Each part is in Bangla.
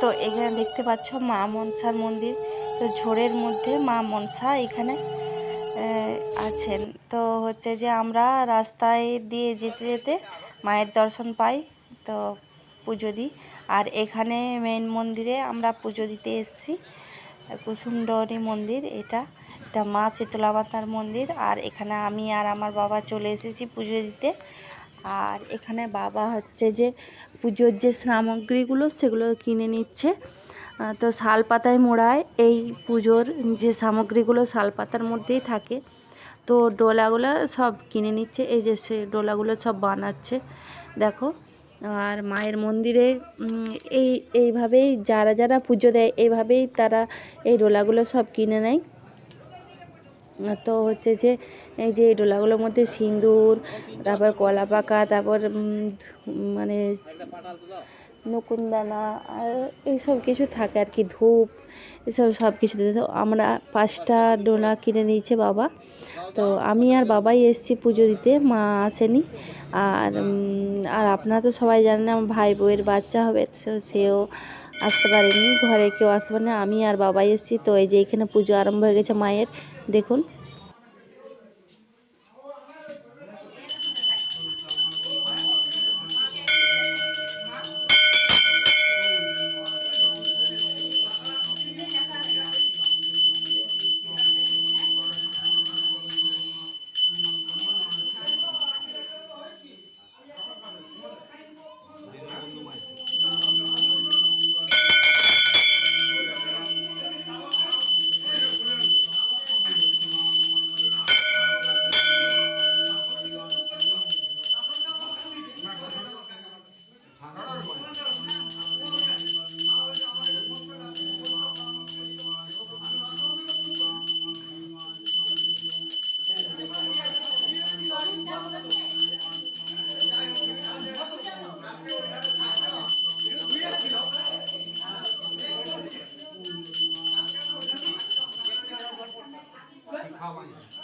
তো এখানে দেখতে পাচ্ছ মা মনসার মন্দির। তো ঝোড়ের মধ্যে মা মনসা এখানে আছেন। তো হচ্ছে যে আমরা রাস্তায় দিয়ে যেতে যেতে মায়ের দর্শন পাই, তো পুজো দিই। আর এখানে মেন মন্দিরে আমরা পুজো দিতে এসেছি। কুসুমডরি মন্দির এটা এটা মা শীতলা মাতার মন্দির। আর এখানে আমি আর আমার বাবা চলে এসেছি পুজো দিতে। আর এখানে বাবা হচ্ছে যে পুজোর যে সামগ্রীগুলো সেগুলো কিনে নিচ্ছে। তো শাল পাতায় মোড়ায় এই পুজোর যে সামগ্রীগুলো শাল পাতার মধ্যেই থাকে। তো ডোলাগুলো সব কিনে নিচ্ছে, এই যে সে ডোলাগুলো সব বানাচ্ছে, দেখো। আর মায়ের মন্দিরে এই, এইভাবেই যারা যারা পুজো দেয়, এইভাবেই তারা এই ডোলাগুলো সব কিনে নেয়। তো হচ্ছে যে, এই যে ডোলাগুলোর মধ্যে সিঁদুর, তারপর কলা পাকা, তারপর মানে নকুনদানা আর এইসব কিছু থাকে আর কি, ধূপ, এসব সব কিছু তো আমরা পাঁচটা ডোলা কিনে নিয়েছে বাবা। তো আমি আর বাবাই এসেছি পুজো দিতে, মা আসেনি। আর আর আপনারা তো সবাই জানেন আমার ভাই বউয়ের বাচ্চা হবে, তো সেও আসতে পারেনি, ঘরে কেউ আসতে পারেনি। আমি আর বাবাই এসেছি, তো এই যে এখানে পুজো আরম্ভ হয়ে গেছে মায়ের, দেখুন। আর এই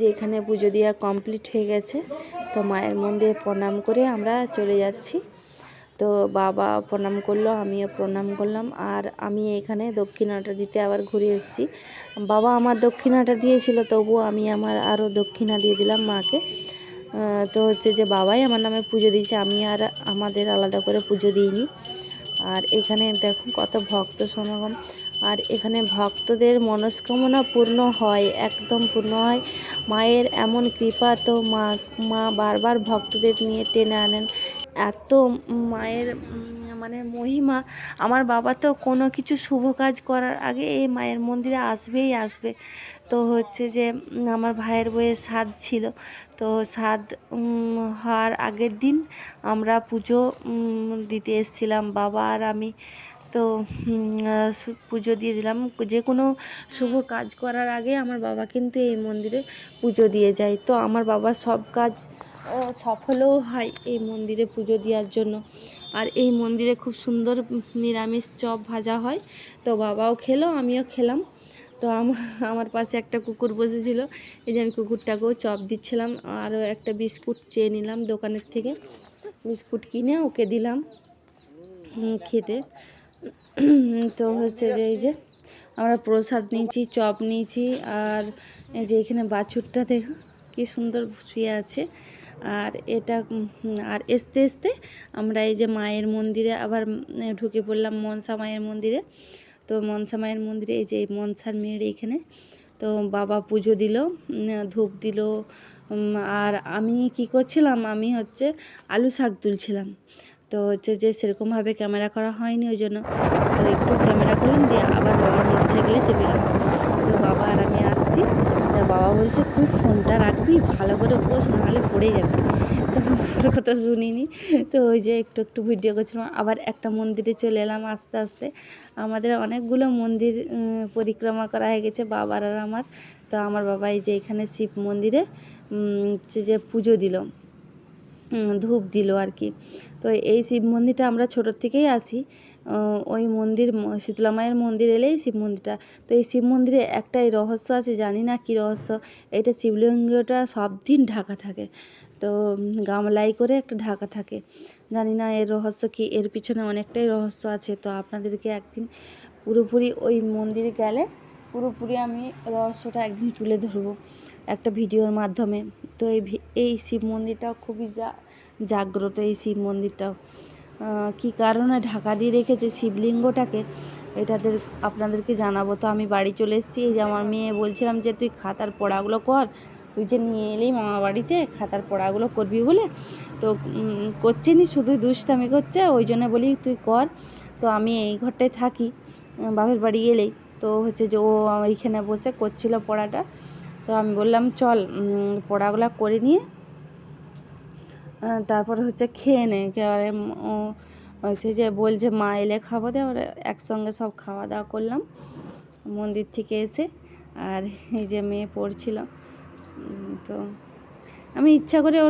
যে এখানে পুজো দেওয়া কমপ্লিট হয়ে গেছে, তো মায়ের মন্দিরে প্রণাম করে আমরা চলে যাচ্ছি। তো বাবা প্রণাম করল, আমিও প্রণাম করলাম, আর আমি এখানে দক্ষিণাটা দিতে আবার ঘুরে এসেছি। বাবা আমার দক্ষিণাটা দিয়েছিল, তবুও আমি আমার আরও দক্ষিণা দিয়ে দিলাম মাকে। তো হচ্ছে যে বাবাই আমার নামে পুজো দিয়েছে, আমি আর আমাদের আলাদা করে পুজো দিইনি। আর এখানে দেখুন কত ভক্ত সমাগম। আর এখানে ভক্তদের মনস্কামনা পূর্ণ হয়, একদম পূর্ণ হয়। মায়ের এমন কৃপা তো মা মা বারবার ভক্তদের নিয়ে টেনে আনেন। এত মায়ের মানে মহিমা। আমার বাবা তো কোনো কিছু শুভ কাজ করার আগে এই মায়ের মন্দিরে আসবেই আসবে। তো হচ্ছে যে আমার ভাইয়ের বইয়ের স্বাদ ছিল। তো স্বাদ হওয়ার আগের দিন আমরা পুজো দিতে এসেছিলাম, বাবা আর আমি। তো পুজো দিয়ে দিলাম। যে কোনো শুভ কাজ করার আগে আমার বাবা কিন্তু এই মন্দিরে পুজো দিয়ে যায়। তো আমার বাবার সব কাজ সফলও হয় এই মন্দিরে পুজো দেওয়ার জন্য। আর এই মন্দিরে খুব সুন্দর নিরামিষ চপ ভাজা হয়। তো বাবাও খেলো, আমিও খেলাম। তো আমার পাশে একটা কুকুর বসেছিল। এই যে আমি কুকুরটাকেও চপ দিচ্ছিলাম, আরও একটা বিস্কুট চেয়ে নিলাম দোকানের থেকে। বিস্কুট কিনে ওকে দিলাম খেতে। তো হচ্ছে যে এই যে আমরা প্রসাদ নিয়েছি, চপ নিয়েছি, আর এই যে এখানে বাছুরটা দেখো, কি সুন্দর শুয়ে আছে। আর এটা আর আসতে আসতে আমরা এই যে মায়ের মন্দিরে আবার ঢুকে পড়লাম মনসা মায়ের মন্দিরে। তো মনসা মায়ের মন্দিরে, এই যে মনসার মেয়ের এইখানে, তো বাবা পুজো দিল ধূপ দিল আর আমি কি করছিলাম, আমি হচ্ছে আলু শাক তুলছিলাম। তো হচ্ছে যে সেরকমভাবে ক্যামেরা করা হয়নি ওই জন্য। তো একটু ক্যামেরা করলাম, দিয়ে আবার বাবা মোটরসাইকেলে চেপে গেলাম তো বাবা আর আমি আসছি। বাবা বলছে, তুই ফোনটা রাখবি, ভালো করে বস নাহলে পড়ে যাবে। তো ওর কথা শুনিনি। তো ওই যে একটু একটু ভিডিও করছিলাম, আবার একটা মন্দিরে চলে এলাম আস্তে আস্তে। আমাদের অনেকগুলো মন্দির পরিক্রমা করা হয়ে গেছে, বাবার আর আমার। তো আমার বাবা এই যে এখানে শিব মন্দিরে হচ্ছে যে পুজো দিল ধূপ দিল আর কি। তো এই শিব মন্দিরটা আমরা ছোটোর থেকেই আসি। ওই মন্দির শীতলা মায়ের মন্দির এলেই শিব মন্দিরটা। তো এই শিব মন্দিরে একটাই রহস্য আছে, জানি না কী রহস্য। এটা শিবলিঙ্গটা সব দিন ঢাকা থাকে। তো গামলাই করে একটা ঢাকা থাকে। জানি না এর রহস্য কি, এর পিছনে অনেকটাই রহস্য আছে। তো আপনাদেরকে একদিন পুরোপুরি ওই মন্দিরে গেলে পুরোপুরি আমি রহস্যটা একদিন তুলে ধরবো একটা ভিডিওর মাধ্যমে। তো এই এই শিব মন্দিরটাও খুবই জাগ্রত এই শিব মন্দিরটাও। কী কারণে ঢাকা দিয়ে রেখেছে শিবলিঙ্গটাকে এটাদের আপনাদেরকে জানাব। তো আমি বাড়ি চলে এসেছি, এই যে আমার মেয়ে, বলছিলাম যে তুই খাতার পড়াগুলো কর, তুই যে নিয়ে এলি মামা বাড়িতে, খাতার পড়াগুলো করবি বলে। তো করছে নি শুধু দুষ্টামি করছে, ওই জন্য বলি তুই কর। তো আমি এই ঘরটায় থাকি বাপের বাড়ি এলেই তো হচ্ছে যে ও এইখানে বসে করছিল পড়াটা। তো আমি বললাম, চল পড়াগুলো করে নিয়ে তারপরে হচ্ছে খেয়ে নে, একেবারে হচ্ছে যে, বলছে, মা এলে খাব দে। আমরা একসঙ্গে সব খাওয়া দাওয়া করলাম, মন্দির থেকে এসে। আর এই যে মেয়ে পড়ছিল তো আমি ইচ্ছা করে